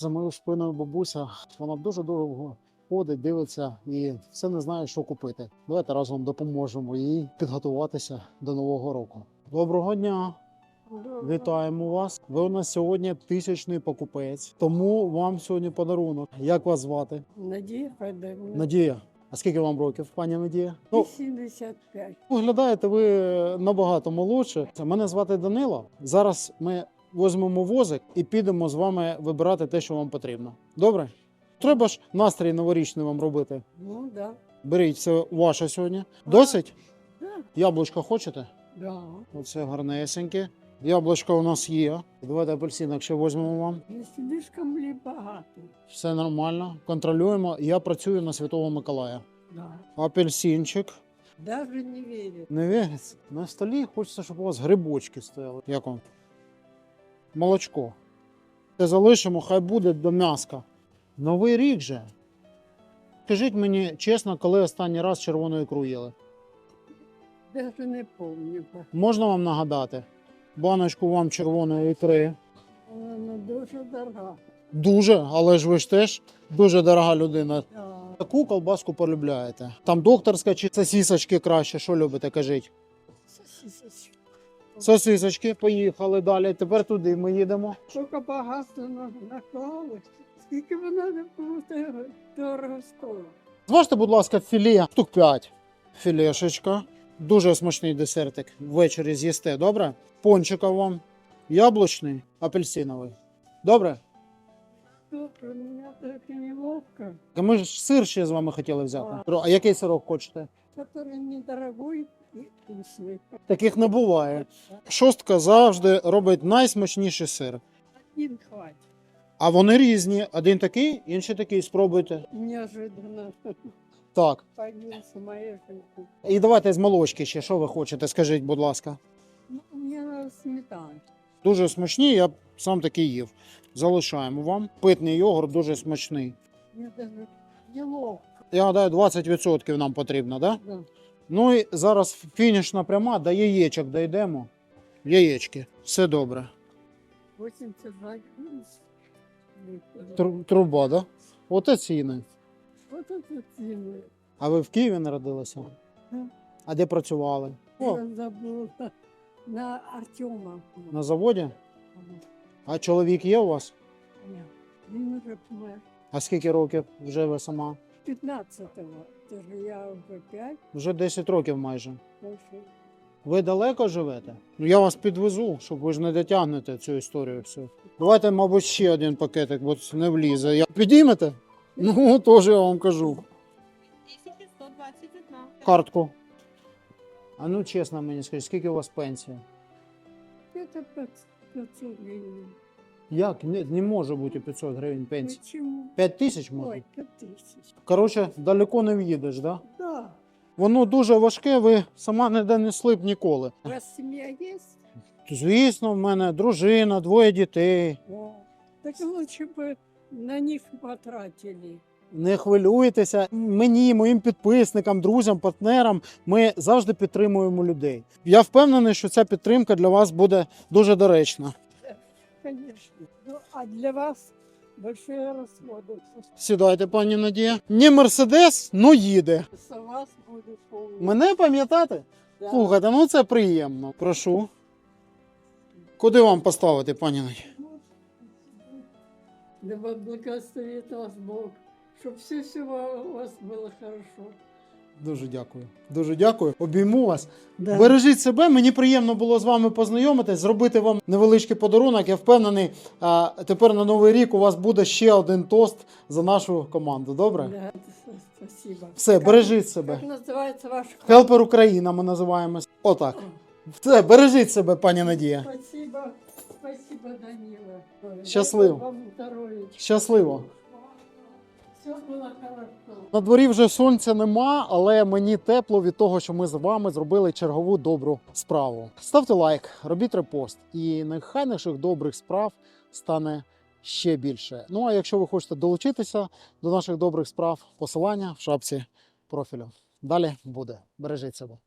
За моєю спиною бабуся, вона дуже довго ходить, дивиться і все не знає, що купити. Давайте разом допоможемо їй підготуватися до нового року. Доброго дня! Вітаємо вас. Ви у нас сьогодні тисячний покупець, тому вам сьогодні подарунок. Як вас звати? Надія Федорівна. Надія. А скільки вам років, пані Надія? Ну, 85. виглядаєте ви набагато молодше. Мене звати Данило. Зараз ми візьмемо возик і підемо з вами вибирати те, що вам потрібно. Добре? Треба ж настрій новорічний вам робити. Ну, да. Беріть це ваше сьогодні. Досить? Да. Яблучко хочете? Да. Оце гарнесеньке. Яблучко у нас є. Давайте апельсинок ще візьмемо вам. Не слишком ли багато? Все нормально. Контролюємо. Я працюю на Святого Миколая. Да. Апельсинчик. Даже не верю. Не віриться? На столі хочеться, щоб у вас грибочки стояли. Як вам? Молочко. Це залишимо, хай буде до м'яска. Новий рік же. Скажіть мені чесно, коли останній раз червону ікру їли? Даже не помню. Можна вам нагадати? Баночку вам червоної ікри. Вона дуже дорога. Дуже, але ж ви ж теж дуже дорога людина. Таку колбаску полюбляєте. Там докторська чи сосісочки краще, що любите, кажіть. Сосисочки. Сосисочки, поїхали далі. Тепер туди ми їдемо. Скільки багатства на- наклали. Скільки вона не буде дорого стоїть. Зважте, будь ласка, філе штук 5. Філешечка. Дуже смачний десертик. Ввечері з'їсте, добре? Пончика вам. Яблучний, апельсиновий. Добре? Добре, мене так неловко. Ми ж сир ще з вами хотіли взяти. А який сирок хочете? Который недорогой и вкусный. Таких не буває. Шостка завжди робить найсмачніший сир. Один хватит. А вони різні. Один такий, інший такий. Спробуйте. Неожиданно Так. появился жизнь. І давайте з молочки ще. Що ви хочете? Скажіть, будь ласка. Ну, мне надо сметана. Дуже смачні, я б сам такий їв. Залишаємо вам. Питний йогурт дуже смачний. Мне даже неловко. Я гадаю, 20% нам потрібно, так? Да? Да. Ну і зараз фінішна пряма, до яєчок дійдемо. Яєчки. Все добре. 82 Тру- Труба, так? Да? Оце ціни. Вот это цены. А ви в Києві народилися? Да. А де працювали? О, Я забыла. На Артема. на заводі? А чоловік є у вас? Нет, Він уже помер. А скільки років вже ви сама? 15-го. Це ж я вже 5 Вже 10 років майже. Ви далеко живете? Ну я вас підвезу, щоб ви ж не дотягнете цю історію всю. Давайте, мабуть, ще один пакетик, бо це не влізе. Я... Підіймете? Ну, теж я вам кажу. 1121. Картку. А ну чесно мені скажіть, скільки у вас пенсія? Это 500 гривен. Як? Не, не може бути 500 гривень пенсії. Почему? 5 тисяч може? Ой, 5 тысяч. Коротше, далеко не в'їдеш, да? Да. Воно дуже важке, ви сама не донесли б ніколи. У вас семья есть? Звісно, в мене дружина, двоє дітей. О, так лучше бы на них потратили. Не хвилюйтеся. Мені, моїм підписникам, друзям, партнерам. Ми завжди підтримуємо людей. Я впевнений, що ця підтримка для вас буде дуже доречна Конечно. Ну, а для вас большие расходы. Сідайте, пані Надія. Не мерседес, ну їде. С вас будет полный. Мене пам'ятати? Да. Слухайте, ну це приємно. Прошу. Куди вам поставити, пані Надія? Да вот благословит вас Бог, чтобы все всего у вас было хорошо. Дуже дякую. Дуже дякую. Обійму вас. Да. Бережіть себе. Мені приємно було з вами познайомитись, зробити вам невеличкий подарунок. Я впевнений, а, тепер на новий рік у вас буде ще один тост за нашу команду. Добре? Да, спасибо. Все, бережіть себе. Как называется ваш Хелпер Україна. Ми називаємось. Отак. Все, бережіть себе, пані Надія. Спасибо, спасибо, Данила. Счастливо. Вам здоровья. Щасливо. Все було хорошо. На дворі вже сонця нема, але мені тепло від того, що ми з вами зробили чергову добру справу. Ставте лайк, робіть репост, і нехай наших добрих справ стане ще більше. Ну а якщо ви хочете долучитися до наших добрих справ, посилання в шапці профілю. Далі буде. Бережіть себе.